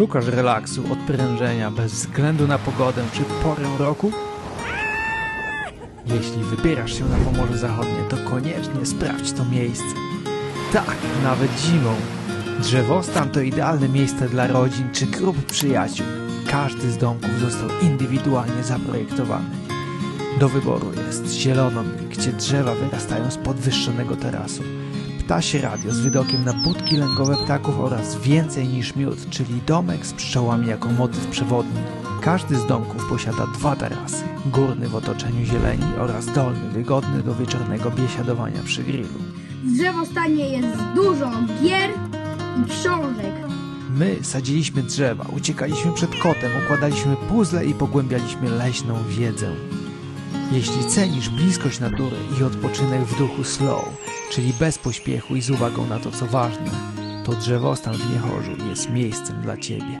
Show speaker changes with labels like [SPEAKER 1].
[SPEAKER 1] Szukasz relaksu, odprężenia bez względu na pogodę czy porę roku? Jeśli wybierasz się na Pomorze Zachodnie, to koniecznie sprawdź to miejsce. Tak, nawet zimą. Drzewostan to idealne miejsce dla rodzin czy grup przyjaciół. Każdy z domków został indywidualnie zaprojektowany. Do wyboru jest zielonomil, gdzie drzewa wyrastają z podwyższonego tarasu. Ptasie radio z widokiem na budki lęgowe ptaków oraz więcej niż miód, czyli domek z pszczołami jako motyw przewodni. Każdy z domków posiada dwa tarasy. Górny w otoczeniu zieleni oraz dolny, wygodny do wieczornego biesiadowania przy grillu.
[SPEAKER 2] W drzewostanie jest dużo gier i książek.
[SPEAKER 1] My sadziliśmy drzewa, uciekaliśmy przed kotem, układaliśmy puzzle i pogłębialiśmy leśną wiedzę. Jeśli cenisz bliskość natury i odpoczynek w duchu slow, czyli bez pośpiechu i z uwagą na to, co ważne, to drzewostan w Niechorzu jest miejscem dla Ciebie.